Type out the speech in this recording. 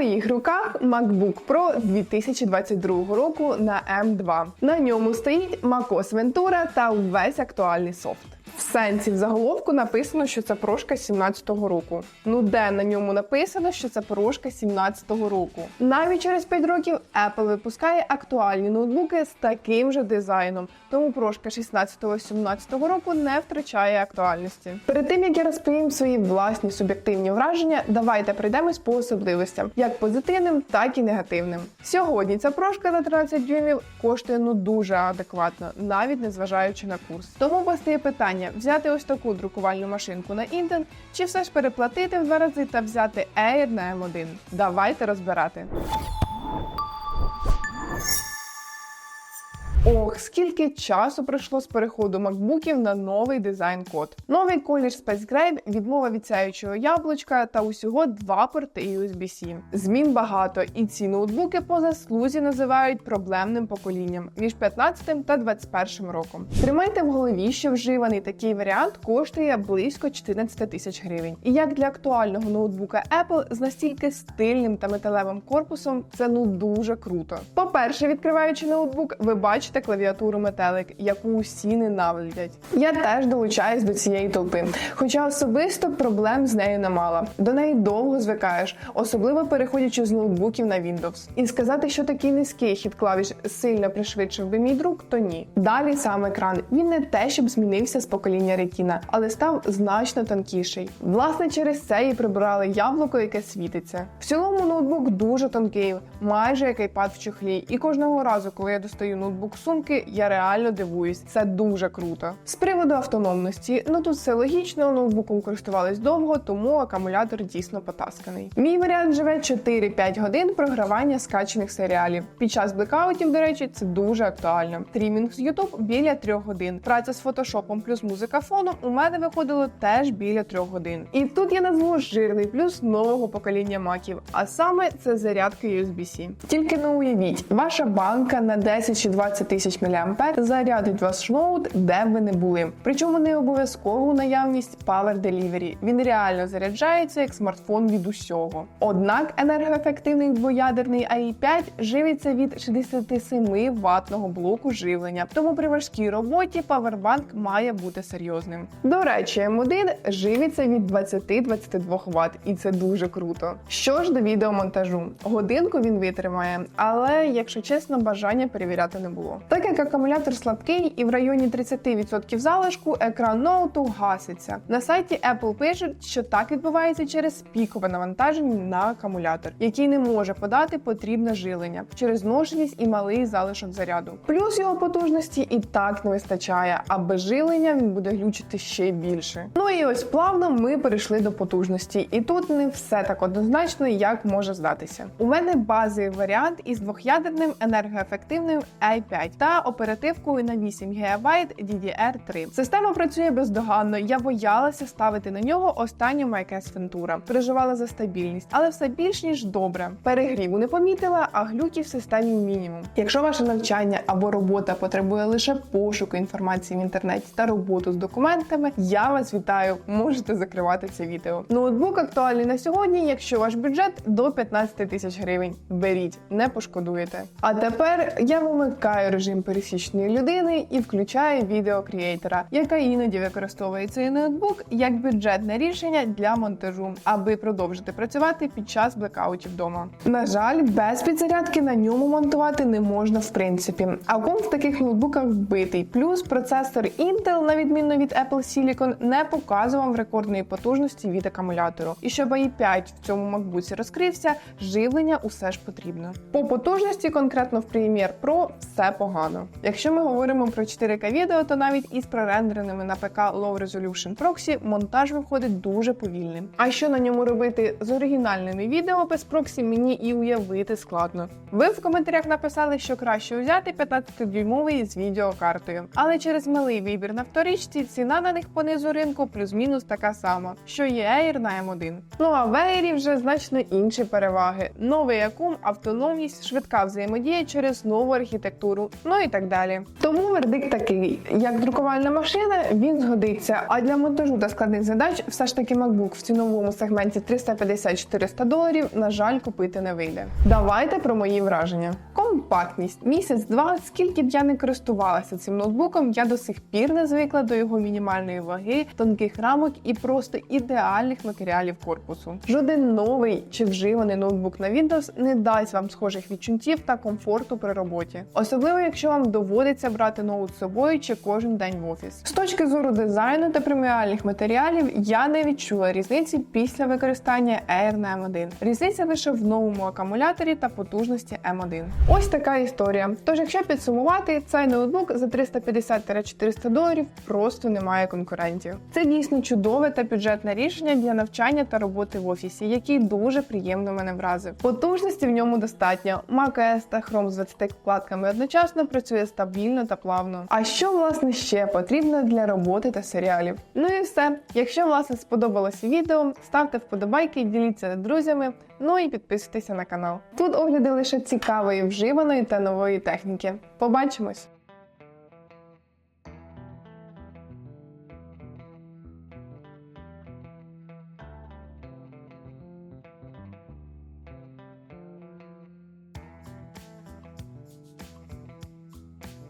моїх руках MacBook Pro 2022 року на M2. На ньому стоїть macOS Ventura та весь актуальний софт. В сенсі в заголовку написано, що це прошка 17-го року. Ну де на ньому написано, що це прошка 17-го року? Навіть через 5 років Apple випускає актуальні ноутбуки з таким же дизайном, тому прошка 16-17 року не втрачає актуальності. Перед тим як я розповім свої власні суб'єктивні враження, давайте пройдемось по особливостям, як позитивним, так і негативним. Сьогодні ця прошка на 13 дюймів коштує ну дуже адекватно, навіть не зважаючи на курс. Тому постає питання: взяти ось таку друкувальну машинку на Інтен, чи все ж переплатити в два рази та взяти Air на M1. Давайте розбирати. Ох, скільки часу пройшло з переходу макбуків на новий дизайн-код. Новий колір Space Gray, відмова від сяючого яблучка та усього два порти USB-C. Змін багато, і ці ноутбуки по заслузі називають проблемним поколінням між 15 та 21 роком. Тримайте в голові, що вживаний такий варіант коштує близько 14 тисяч гривень. І як для актуального ноутбука Apple з настільки стильним та металевим корпусом, це ну дуже круто. По-перше, відкриваючи ноутбук, ви бачите клавіатуру метелик, яку усі ненавидять. Я теж долучаюсь до цієї толпи, хоча особисто проблем з нею не мала. До неї довго звикаєш, особливо переходячи з ноутбуків на Windows. І сказати, що такий низький хід клавіш сильно пришвидшив би мій друк, то ні. Далі сам екран. Він не те, щоб змінився з покоління Retina, але став значно тонкіший. Власне, через це і прибрали яблуко, яке світиться. В цілому ноутбук дуже тонкий, майже як iPad в чохлі. І кожного разу, коли я достаю ноутбук сумки, я реально дивуюсь. Це дуже круто. З приводу автономності, ну тут все логічно, ноутбуком користувались довго, тому акумулятор дійсно потасканий. Мій варіант живе 4-5 годин програвання скачених серіалів. Під час блекаутів, до речі, це дуже актуально. Стрімінг з YouTube біля 3 годин. Праця з фотошопом плюс музика фоном у мене виходило теж біля 3 годин. І тут я назву жирний плюс нового покоління маків, а саме це зарядка USB-C. Тільки не уявіть, ваша банка на 10 чи 20 тисяч мА зарядить ваш ноут, де б ви не були. Причому не обов'язкову наявність Power Delivery. Він реально заряджається як смартфон від усього. Однак енергоефективний двоядерний AI5 живиться від 67 ватного блоку живлення, тому при важкій роботі павербанк має бути серйозним. До речі, М1 живиться від 20-22 Вт, і це дуже круто. Що ж до відеомонтажу, годинку він витримає, але якщо чесно, бажання перевіряти не було. Так як акумулятор слабкий і в районі 30% залишку екран ноуту гаситься. На сайті Apple пишуть, що так відбувається через пікове навантаження на акумулятор, який не може подати потрібне жилення через зношеність і малий залишок заряду. Плюс його потужності і так не вистачає, а без жилення він буде глючити ще більше. Ну і ось плавно ми перейшли до потужності, і тут не все так однозначно, як може здатися. У мене базовий варіант із двох'ядерним енергоефективним i5 та оперативкою на 8 ГБ DDR3. Система працює бездоганно. Я боялася ставити на нього останню macOS Ventura. Переживала за стабільність, але все більш ніж добре. Перегріву не помітила, а глюків в системі мінімум. Якщо ваше навчання або робота потребує лише пошуку інформації в інтернеті та роботу з документами, я вас вітаю. Можете закривати це відео. Ноутбук актуальний на сьогодні, якщо ваш бюджет до 15 тисяч гривень. Беріть, не пошкодуєте. А тепер я вимикаю режим пересічної людини і включаю відео креатора, яка іноді використовує цей ноутбук як бюджетне рішення для монтажу, аби продовжити працювати під час блекаутів вдома. На жаль, без підзарядки на ньому монтувати не можна в принципі. А комп в таких ноутбуках вбитий. Плюс процесор Intel, на відміну від Apple Silicon, не показував рекордної потужності від акумулятору. І щоб i5 в цьому MacBook розкрився, живлення усе ж потрібно. По потужності, конкретно в Premiere Pro, все погано. Якщо ми говоримо про 4К відео, то навіть із прорендереними на ПК Low Resolution Proxy монтаж виходить дуже повільним. А що на ньому робити з оригінальними відео без проксі, мені і уявити складно. Ви в коментарях написали, що краще взяти 15-дюймовий з відеокартою, але через малий вибір на вторичці ціна на них понизу ринку плюс-мінус така сама, що є Air на M1. Ну а в Air вже значно інші переваги: новий акум, автономність, швидка взаємодія через нову архітектуру ну і так далі. Тому вердикт такий: як друкувальна машина, він згодиться. А для монтажу та складних задач все ж таки MacBook в ціновому сегменті 350-400 доларів, на жаль, купити не вийде. Давайте про мої враження. Компактність місяць-два, скільки б я не користувалася цим ноутбуком, я до сих пір не звикла до його мінімальної ваги, тонких рамок і просто ідеальних матеріалів корпусу. Жоден новий чи вживаний ноутбук на Windows не дасть вам схожих відчуттів та комфорту при роботі, особливо якщо вам доводиться брати ноут з собою чи кожен день в офіс. З точки зору дизайну та преміальних матеріалів я не відчула різниці після використання Air на M1. Різниця лише в новому акумуляторі та потужності M1. Ось така історія. Тож, якщо підсумувати, цей ноутбук за 350-400 доларів просто немає конкурентів. Це дійсно чудове та бюджетне рішення для навчання та роботи в офісі, який дуже приємно мене вразив. Потужності в ньому достатньо. macOS та Chrome з 20 вкладками одночасно працює стабільно та плавно. А що власне ще потрібно для роботи та серіалів? Ну і все. Якщо власне сподобалося відео, ставте вподобайки, діліться з друзями. Ну і підписуйтеся на канал. Тут огляди лише цікавої, вживаної та нової техніки. Побачимось!